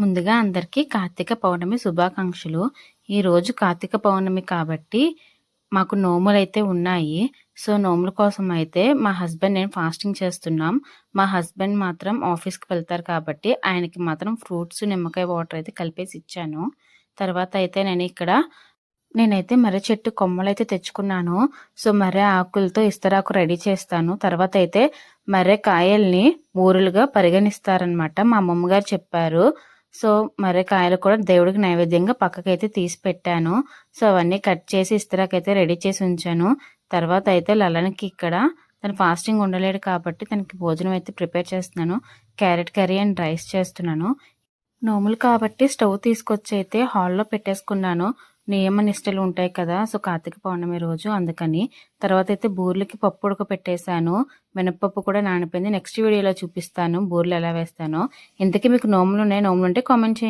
ముందుగా అందరికీ కార్తీక పౌర్ణమి శుభాకాంక్షలు. ఈరోజు కార్తీక పౌర్ణమి కాబట్టి మాకు నోములు అయితే ఉన్నాయి. సో నోముల కోసం అయితే మా హస్బెండ్ నేను ఫాస్టింగ్ చేస్తున్నాం. మా హస్బెండ్ మాత్రం ఆఫీస్కి వెళ్తారు కాబట్టి ఆయనకి మాత్రం ఫ్రూట్స్ నిమ్మకాయ వాటర్ అయితే కలిపేసి ఇచ్చాను. తర్వాత అయితే నేను ఇక్కడ నేనైతే మర్రి చెట్టు కొమ్మలు అయితే తెచ్చుకున్నాను. సో మర్రి ఆకులతో ఇస్తరాకు రెడీ చేస్తాను. తర్వాత అయితే మర్రి కాయల్ని ఊరులుగా పరిగణిస్తారనమాట మా అమ్మమ్మ గారు చెప్పారు. సో మరి కాయలు కూడా దేవుడికి నైవేద్యంగా పక్కకైతే తీసి పెట్టాను. సో అవన్నీ కట్ చేసి ఇస్తరాకైతే రెడీ చేసి ఉంచాను. తర్వాత అయితే లలన్కి ఇక్కడ తను ఫాస్టింగ్ ఉండలేడు కాబట్టి తనకి భోజనం అయితే ప్రిపేర్ చేస్తున్నాను. క్యారెట్ కర్రీ అండ్ రైస్ చేస్తున్నాను. నోములు కాబట్టి స్టవ్ తీసుకొచ్చి అయితే హాల్లో పెట్టేసుకున్నాను. నియమ నిష్టలు ఉంటాయి కదా. సో కార్తీక పౌర్ణమి రోజు అందుకని తర్వాత అయితే బూర్లకి పప్పు ఉడక పెట్టేశాను మినప్పప్పు కూడా నానిపోయింది. నెక్స్ట్ వీడియోలో చూపిస్తాను బూర్లు ఎలా వేస్తానో. ఇంతకీ మీకు నోములు ఉన్నాయి? నోములు ఉంటే కామెంట్ చేయండి.